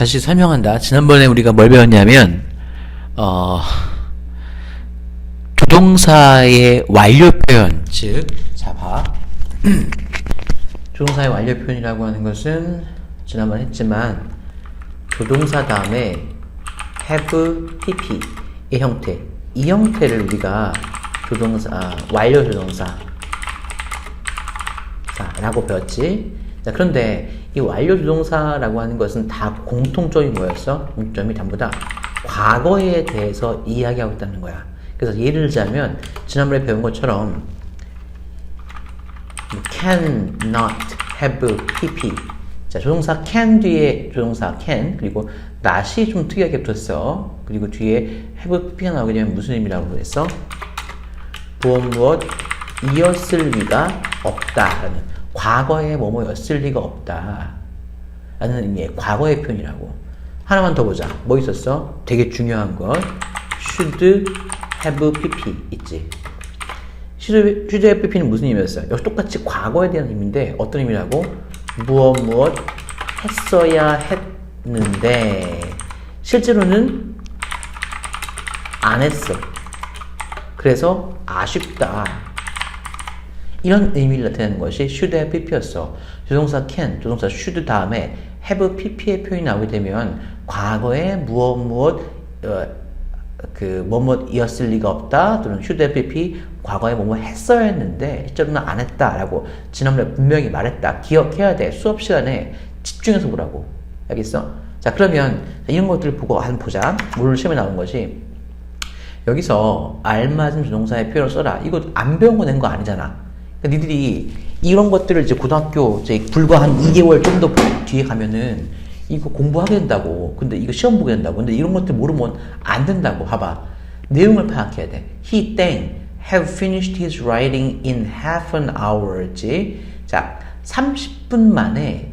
다시 설명한다. 지난번에 우리가 뭘 배웠냐면, 어, 조동사의 완료 표현, 즉, 자, 봐. 조동사의 완료 표현이라고 하는 것은 지난번에 했지만, 조동사 다음에 have, pp 의 형태. 이 형태를 우리가 조동사, 아, 완료 조동사, 자, 라고 배웠지. 자, 그런데 이 완료 조동사라고 하는 것은 다 공통점이 뭐였어? 공통점이 전부 다 과거에 대해서 이야기하고 있다는 거야. 그래서 예를 들자면 지난번에 배운 것처럼 you can not have pp. 자, 조동사 can 뒤에 조동사 can 그리고 not이 좀 특이하게 붙었어. 그리고 뒤에 have pp가 나오게 되면 무슨 의미라고 그랬어? 무엇 무엇 이었을 리가 없다라는 과거에 뭐뭐였을 리가 없다 라는 의미의 과거의 표현이라고 하나만 더 보자 뭐 있었어? 되게 중요한 것 should have pp 있지 should have pp는 무슨 의미였어? 역시 똑같이 과거에 대한 의미인데 어떤 의미라고? 무엇 무엇 했어야 했는데 실제로는 안 했어 그래서 아쉽다. 이런 의미를 나타내는 것이 should have pp였어. 조동사 can, 조동사 should 다음에 have pp의 표현이 나오게 되면 과거에 무엇 무엇 어, 그 뭐뭐이었을 리가 없다 또는 should have pp 과거에 뭐뭐 했어야 했는데 실제로는 안 했다라고 지난번에 분명히 말했다. 기억해야 돼. 수업 시간에 집중해서 보라고. 알겠어? 자 그러면 이런 것들을 보고 한번 보자. 오늘 시험에 나온 것이 여기서 알맞은 조동사의 표현을 써라. 이거 안 배운 거 낸 거 아니잖아. 그러니까 니들이 이런 것들을 이제 고등학교 이제 불과 한 2개월 좀 더 뒤에 가면은 이거 공부하게 된다고. 근데 이거 시험 보게 된다고. 근데 이런 것들 모르면 안 된다고. 봐봐. 내용을 파악해야 돼. He 땡 have finished his writing in half an hour지. 자, 30분 만에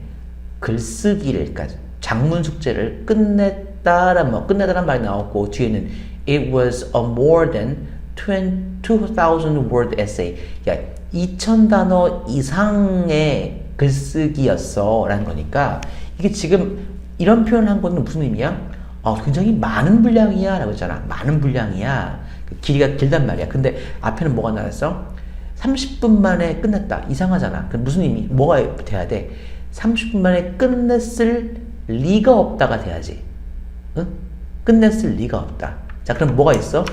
글쓰기를, 그러니까 장문 숙제를 끝냈다란 뭐 끝내다란 말이 나왔고 뒤에는 it was a more than 2000 word essay. 야, 2000 단어 이상의 글쓰기였어. 라는 거니까 이게 지금 이런 표현을 한 거는 무슨 의미야? 어, 굉장히 많은 분량이야. 라고 했잖아. 많은 분량이야. 그 길이가 길단 말이야. 근데 앞에는 뭐가 나왔어? 30분 만에 끝냈다. 이상하잖아. 그 무슨 의미? 뭐가 돼야 돼? 30분 만에 끝냈을 리가 없다가 돼야지. 응? 끝냈을 리가 없다. 자, 그럼 뭐가 있어?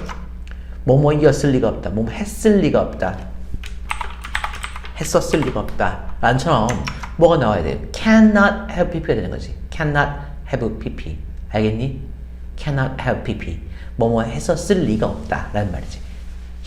뭐뭐이었을 리가 없다. 뭐뭐 했을 리가 없다. 했었을 리가 없다. 란처럼 뭐가 나와야 돼? cannot have pp가 되는 거지. cannot have pp. 알겠니? cannot have pp. 뭐뭐 했었을 리가 없다. 라는 말이지.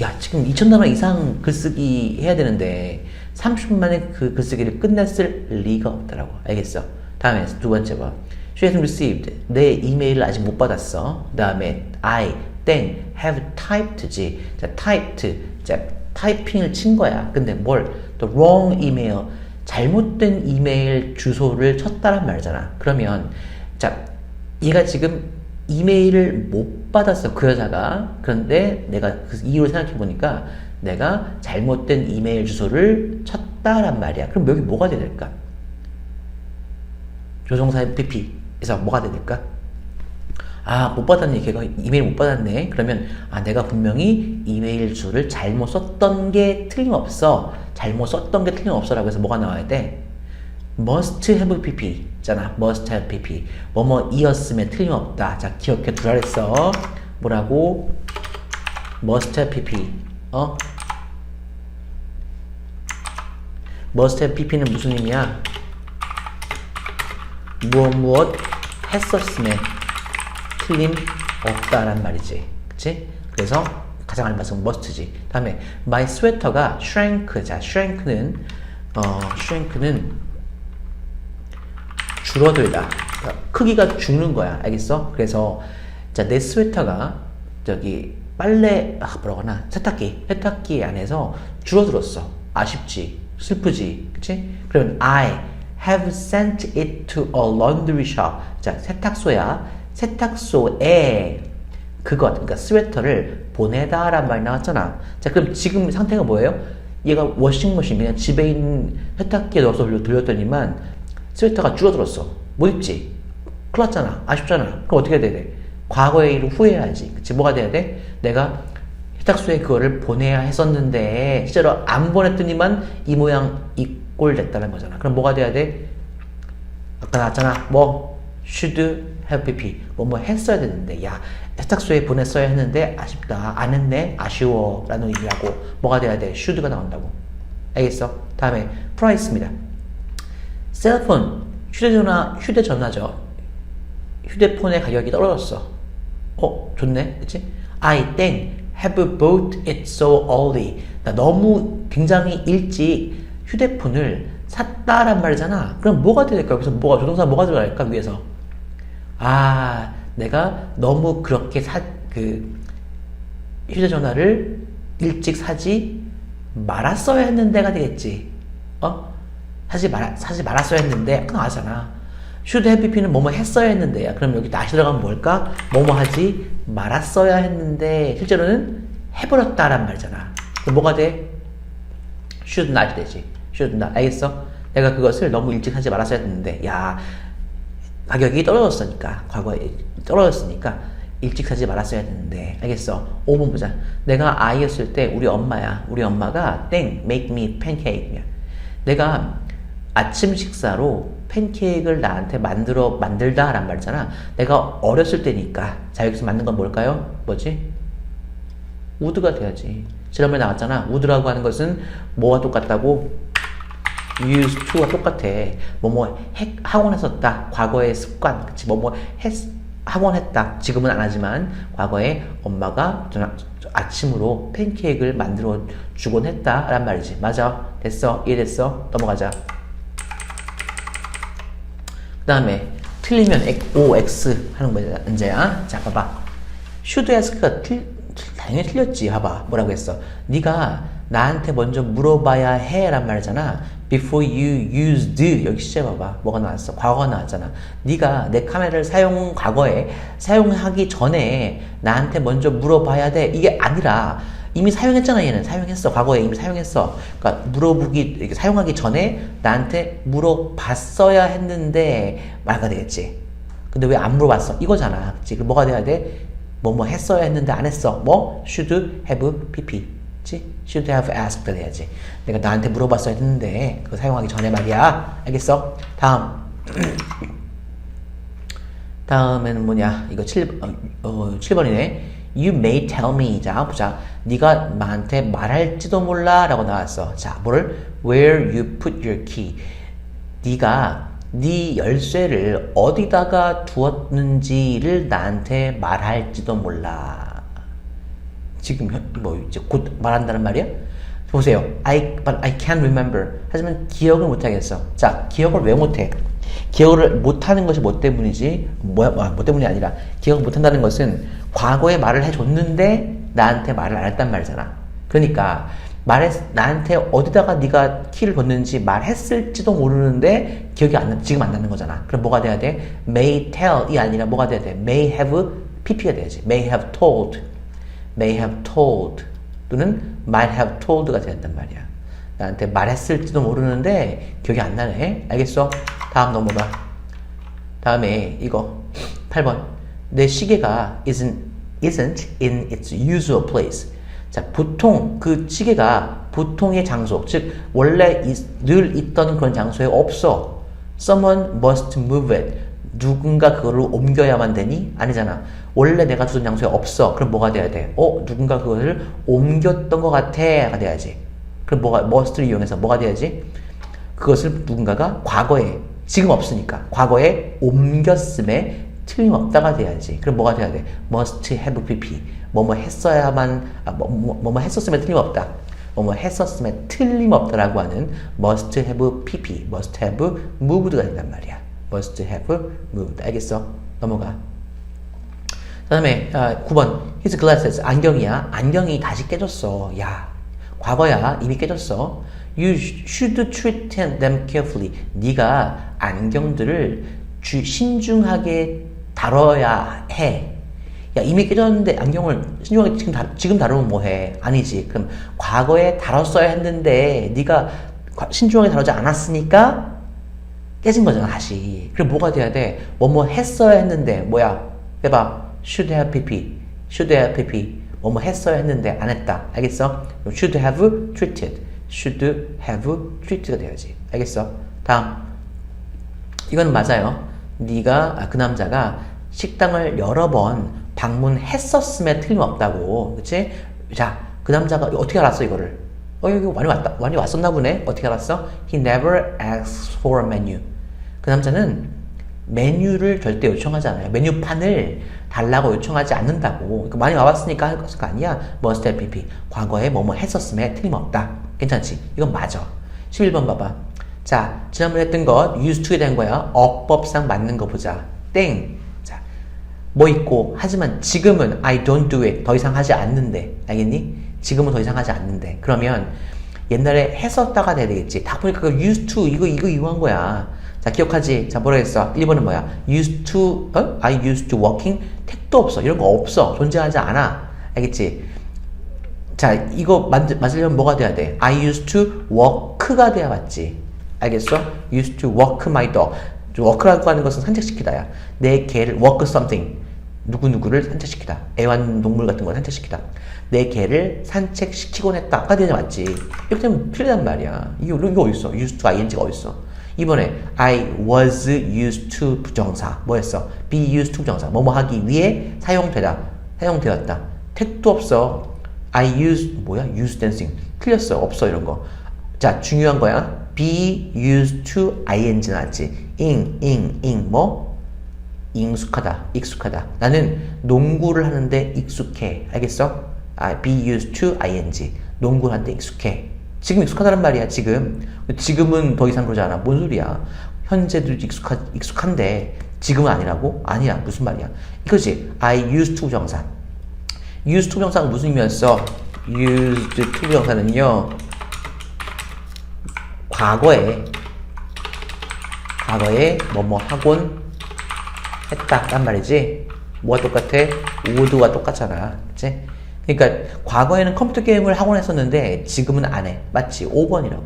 야, 지금 2,000단어 이상 글쓰기 해야 되는데 30분 만에 그 글쓰기를 끝냈을 리가 없다라고. 알겠어? 다음에 두 번째 봐. She hasn't received. 내 이메일을 아직 못 받았어. 그 다음에 I, 땡, have typed지. 자, typed. 자, 타이핑을 친 거야. 근데 뭘? 또 wrong email. 잘못된 이메일 주소를 쳤다란 말이잖아. 그러면, 자, 얘가 지금 이메일을 못 받았어. 그 여자가. 그런데 내가 그 이유를 생각해 보니까 내가 잘못된 이메일 주소를 쳤다란 말이야. 그럼 여기 뭐가 될까? 조종사의 PP에서 뭐가 될까? 아, 못 받았네. 걔가 이메일 못 받았네. 그러면, 아, 내가 분명히 이메일 주소를 잘못 썼던 게 틀림없어. 잘못 썼던 게 틀림없어 라고 해서 뭐가 나와야 돼? must have pp. 있잖아. must have pp. 뭐뭐 이었으면 틀림없다. 자, 기억해 두라 그랬어. 뭐라고? must have pp. 어? must have pp는 무슨 의미야? 무엇 무엇 했었음에 틀림 없다란 말이지. 그치? 그래서 가장 알맞은 must지. 다음에 my sweater가 shrank. 자, shrank는 어, shrank는 줄어들다. 그러니까 크기가 죽는 거야. 알겠어? 그래서 자, 내 스웨터가 저기 빨래 아, 뭐라고 하나? 세탁기. 세탁기 안에서 줄어들었어. 아쉽지. 슬프지. 그치? 그러면 I have sent it to a laundry shop. 자, 세탁소야. 세탁소에 그것, 그러니까 스웨터를 보내다란 말이 나왔잖아. 자, 그럼 지금 상태가 뭐예요? 얘가 워싱머신, 그냥 집에 있는 세탁기에 넣어서 돌렸더니만 스웨터가 줄어들었어. 못 입지? 큰일 났잖아. 아쉽잖아. 그럼 어떻게 해야 돼? 과거의 일을 후회해야지. 그치? 뭐가 돼야 돼? 내가 세탁소에 그거를 보내야 했었는데 실제로 안 보냈더니만 이 모양 이 꼴 됐다는 거잖아. 그럼 뭐가 돼야 돼? 아까 나왔잖아. 뭐 should have pp 뭐뭐 했어야 되는데 야 세탁소에 보냈어야 했는데 아쉽다 안 했네 아쉬워 라는 의미라고 뭐가 돼야 돼? should가 나온다고. 알겠어? 다음에 price입니다. 셀폰 휴대전화 휴대전화죠. 휴대폰의 가격이 떨어졌어. 어 좋네, 그치? I 땡 have bought it so early. 나 너무 굉장히 일찍 휴대폰을 샀다란 말이잖아. 그럼 뭐가 될까? 여기서 뭐가 조동사 뭐가 들어갈까 위에서? 아, 내가 너무 그렇게 사 그 휴대전화를 일찍 사지 말았어야 했는데가 되겠지. 어? 사지 말 사지 말았어야 했는데 아까 나왔잖아. have been은 뭐뭐 했어야 했는데야. 그럼 여기 다시 들어가면 뭘까? 뭐뭐 하지 말았어야 했는데 실제로는 해버렸다란 말이잖아. 그럼 뭐가 돼? should not 되지. should not. 알겠어? 내가 그것을 너무 일찍 하지 말았어야 했는데, 야, 가격이 떨어졌으니까, 과거에 떨어졌으니까, 일찍 사지 말았어야 했는데, 알겠어? 5번 보자. 내가 아이였을 때 우리 엄마야. 우리 엄마가 땡, make me pancake. 내가 아침 식사로 팬케이크를 나한테 만들어, 만들다 란 말이잖아. 내가 어렸을 때니까. 자, 여기서 만든 건 뭘까요? 뭐지? 우드가 돼야지. 지난번에 나왔잖아. 우드라고 하는 것은 뭐와 똑같다고? Used to가 똑같아. 뭐뭐 학원 했었다. 과거의 습관. 그치? 뭐뭐 했, 학원 했다. 지금은 안 하지만 과거에 엄마가 저- 저 아침으로 팬케이크를 만들어 주곤 했다. 란 말이지. 맞아. 됐어. 이해됐어? 넘어가자. 그 다음에 틀리면 O, X 하는 거야. 문제야. 자, 봐봐. should ask가 틀, 틀- 당연히 틀렸지. 봐봐. 뭐라고 했어? 네가 나한테 먼저 물어봐야 해. 란 말이잖아. Before you used 여기 시제 봐봐. 뭐가 나왔어? 과거가 나왔잖아. 네가 내 카메라를 사용 과거에 사용하기 전에 나한테 먼저 물어봐야 돼. 이게 아니라 이미 사용했잖아 얘는. 사용했어. 과거에 이미 사용했어. 그러니까 물어보기 사용하기 전에 나한테 물어봤어야 했는데 말가 되겠지. 근데 왜 안 물어봤어? 이거잖아. 그치? 그 뭐가 돼야 돼? 뭐뭐 했어야 했는데 안 했어? 뭐? should have pp 그치 should have asked 돼야지. 내가 나한테 물어봤어야 했는데 그거 사용하기 전에 말이야. 알겠어? 다음. 다음에는 뭐냐? 이거 7, 어, 어, 7번이네. You may tell me. 자 보자. 네가 나한테 말할지도 몰라 라고 나왔어. 자 뭐를? Where you put your key. 네가 네 열쇠를 어디다가 두었는지를 나한테 말할지도 몰라 지금 현- 뭐 이제 곧 말한다는 말이야? 보세요. I but I can't remember. 하지만 기억을 못 하겠어. 자, 기억을 왜 못해? 기억을 못하는 것이 뭐 때문이지? 뭐야, 아, 뭐 때문이 아니라 기억을 못한다는 것은 과거에 말을 해줬는데 나한테 말을 안 했단 말이잖아. 그러니까 말했 나한테 어디다가 네가 키를 뒀는지 말했을지도 모르는데 기억이 안 나, 지금 안 나는 거잖아. 그럼 뭐가 돼야 돼? May tell이 아니라 뭐가 돼야 돼? May have pp가 돼야지. May have told. May have told 또는 might have told가 된단 말이야. 나한테 말했을지도 모르는데 기억이 안 나네. 알겠어? 다음 넘어가. 다음에 이거 8번. 내 시계가 isn't, isn't in its usual place. 자, 보통 그 시계가 보통의 장소, 즉 원래 있- 늘 있던 그런 장소에 없어. Someone must move it. 누군가 그거를 옮겨야만 되니? 아니잖아. 원래 내가 두던 장소에 없어. 그럼 뭐가 돼야 돼? 어, 누군가 그거를 옮겼던 것 같아.가 돼야지. 그럼 뭐가 must를 이용해서 뭐가 돼야지? 그것을 누군가가 과거에 지금 없으니까 과거에 옮겼음에 틀림없다가 돼야지. 그럼 뭐가 돼야 돼? must have pp. 뭐뭐 했어야만 아, 뭐, 뭐, 뭐뭐 했었음에 틀림없다. 뭐뭐 했었음에 틀림없다라고 하는 must have pp, must have moved가 된단 말이야. must have moved. 알겠어? 넘어가. 그 다음에 아, 9번. His glasses 안경이야. 안경이 다시 깨졌어. 야 과거야. 이미 깨졌어. You should treat them carefully. 네가 안경들을 주, 신중하게 다뤄야 해. 야, 이미 깨졌는데 안경을 신중하게 지금, 다, 지금 다루면 뭐해? 아니지. 그럼 과거에 다뤘어야 했는데 네가 과- 신중하게 다루지 않았으니까 깨진 거잖아 다시. 그럼 뭐가 돼야 돼? 뭐뭐 했어야 했는데? 뭐야? 해봐 should have pp should have pp. 뭐뭐 했어야 했는데 안 했다. 알겠어? 그럼 should have treated should have treated가 돼야지. 알겠어? 다음. 이건 맞아요. 네가 아, 그 남자가 식당을 여러 번 방문했었음에 틀림없다고. 그치? 자 그 남자가 어떻게 알았어 이거를? 어 여기 많이 왔다 많이 왔었나 보네. 어떻게 알았어? He never asks for a menu. 그 남자는 메뉴를 절대 요청하지 않아요. 메뉴판을 달라고 요청하지 않는다고. 그러니까 많이 와봤으니까 할거 아니야. must have pp 과거에 뭐뭐 했었음에 틀림없다. 괜찮지? 이건 맞아. 11번 봐봐. 자 지난번에 했던 것 used to에 대한 거야. 어법상 맞는 거 보자. 땡. 자, 뭐 있고 하지만 지금은 I don't do it. 더 이상 하지 않는데. 알겠니? 지금은 더 이상 하지 않는데. 그러면 옛날에 했었다가 돼야 되겠지. 다 보니까 그 used to 이거 이거 이용한 거야 자 기억하지? 자 했어? 1번은 뭐야? used to 어? I used to working? 택도 없어. 이런 거 없어. 존재하지 않아. 알겠지? 자 이거 맞, 맞으려면 뭐가 돼야 돼? I used to work가 돼야 맞지? 알겠어? used to walk my dog. work라고 하는 것은 산책시키다야. 내 개를 walk something. 누구누구를 산책시키다. 애완동물 같은 걸 산책시키다. 내 개를 산책시키곤 했다가 되냐 맞지? 이렇게 되면 틀리단 말이야. 이거, 이거 어딨어? used to ing가 어딨어 이번에 I was used to 부정사 뭐였어? be used to 부정사 뭐뭐 하기 위해 사용되다 사용되었다 택도 없어 I use 뭐야? use dancing 틀렸어 없어 이런 거자 중요한 거야 be used to ing 나왔지 ing ing ing 뭐? 익숙하다, 익숙하다. 나는 농구를 하는데 익숙해. 알겠어? 아, be used to ing. 농구를 하는데 익숙해. 지금 익숙하다는 말이야, 지금. 지금은 더 이상 그러지 않아. 뭔 소리야. 현재도 익숙하, 익숙한데, 지금은 아니라고? 아니야. 무슨 말이야. 이거지. I used to 부정사. used to 부정사가 무슨 의미였어? used to 부정사는요, 과거에, 과거에 뭐뭐 하곤 했다 란 말이지 뭐가 똑같아? would가 똑같잖아 그치? 그러니까 과거에는 컴퓨터 게임을 하곤 했었는데 지금은 안 해 맞지? 5번이라고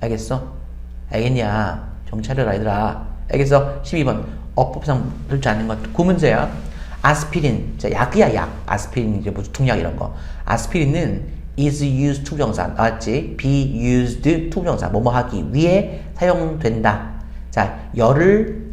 알겠어? 알겠냐? 정찰을 아이들아 알겠어? 12번 어법상 들지 않는 것 구문제야 아스피린 자, 약이야 약 아스피린 이제 뭐 두통약 이런 거 아스피린은 is used to 부정사 나왔지? be used to 부정사 뭐뭐 하기 위해 사용된다 자 열을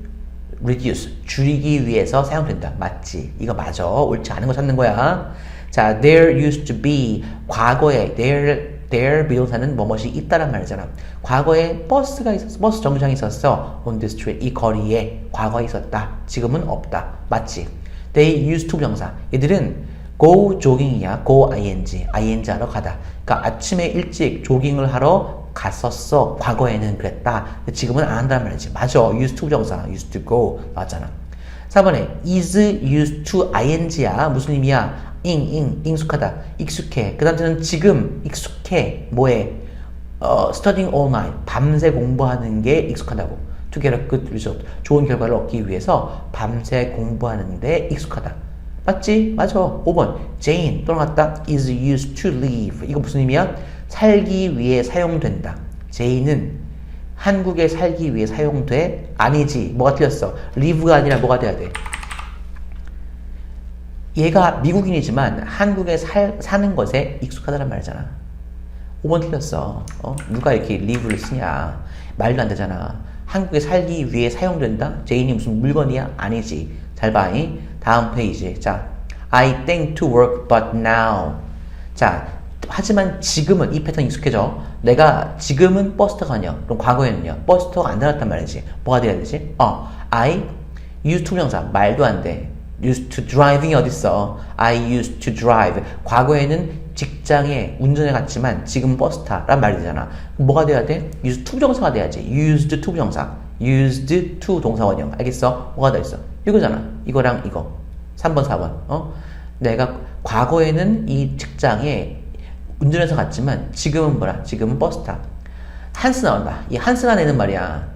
reduce 줄이기 위해서 사용된다. 맞지? 이거 맞아. 옳지 않은 거 찾는 거야. 자, there used to be 과거에 there there 비동사는 뭐뭇이 있다란 말이잖아. 과거에 버스가 있었어. 버스 정류장이 있었어. on the street 이 거리에 과거에 있었다. 지금은 없다. 맞지? They used to 명사. 얘들은 go jogging이야. go ing. ing 하러 가다. 그러니까 아침에 일찍 조깅을 하러 갔었어. 과거에는 그랬다. 지금은 안 한다는 말이지. 맞아. used to 정사. used to go. 맞잖아. 4번에 is used to ing야. 무슨 의미야? Ing, ing, 익숙하다. 익숙해. 그 다음에는 지금 익숙해. 뭐에? 어, studying all night. 밤새 공부하는 게 익숙하다고. to get a good result. 좋은 결과를 얻기 위해서 밤새 공부하는 데 익숙하다. 맞지? 맞아. 5번. Jane 떠나갔다. is used to live. 이거 무슨 의미야? 살기 위해 사용된다. Jane은 한국에 살기 위해 사용돼? 아니지. 뭐가 틀렸어? live가 아니라 뭐가 돼야 돼? 얘가 미국인이지만 한국에 살, 사는 것에 익숙하다는 말이잖아. 5번 틀렸어. 어? 누가 이렇게 live를 쓰냐. 말도 안 되잖아. 한국에 살기 위해 사용된다? 제인이 무슨 물건이야? 아니지. 잘 봐. 이. 다음 페이지. 자, I think to work, but now. 자, 하지만 지금은 이 패턴 익숙해져. 내가 지금은 버스 타고 다녀. 그럼 과거에는요. 버스 타고 안 다녔단 말이지. 뭐가 돼야 되지? 어, I used to 명사. 말도 안 돼. Used to driving이 어딨어? I used to drive. 과거에는 직장에 운전해 갔지만 지금 버스 타란 말이 되잖아. 뭐가 돼야 돼? used to 부정사가 돼야지. used to 부정사. used to 동사 원형. 알겠어? 뭐가 더 있어? 이거잖아. 이거랑 이거. 3번, 4번. 어? 내가 과거에는 이 직장에 운전해서 갔지만 지금은 뭐라? 지금은 버스 타. 한스 나온다. 이 한스가 내는 말이야.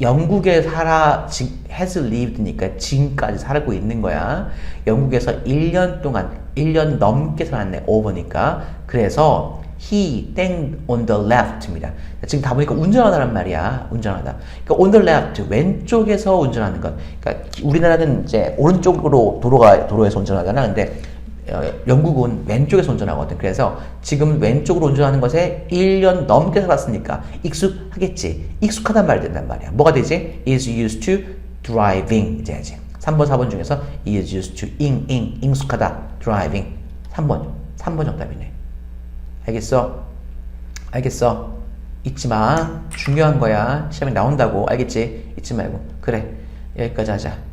영국에 살아, has lived니까 지금까지 살고 있는 거야. 영국에서 1년 동안, 1년 넘게 살았네. 오버니까. 그래서 he 땡 on the left입니다. 지금 다 보니까 운전하다란 말이야. 운전하다. 그러니까 on the left 왼쪽에서 운전하는 것. 그러니까 우리나라는 이제 오른쪽으로 도로가 도로에서 운전하잖아. 근데 어, 영국은 왼쪽에서 운전하거든. 그래서 지금 왼쪽으로 운전하는 것에 1년 넘게 살았으니까 익숙하겠지. 익숙하단 말이 된단 말이야. 뭐가 되지? is used to driving 이제 해야지. 3번, 4번 중에서 is used to ing, ing, 익숙하다, driving. 3번, 3번 정답이네. 알겠어? 알겠어? 잊지 마. 중요한 거야. 시험에 나온다고. 알겠지? 잊지 말고. 그래. 여기까지 하자.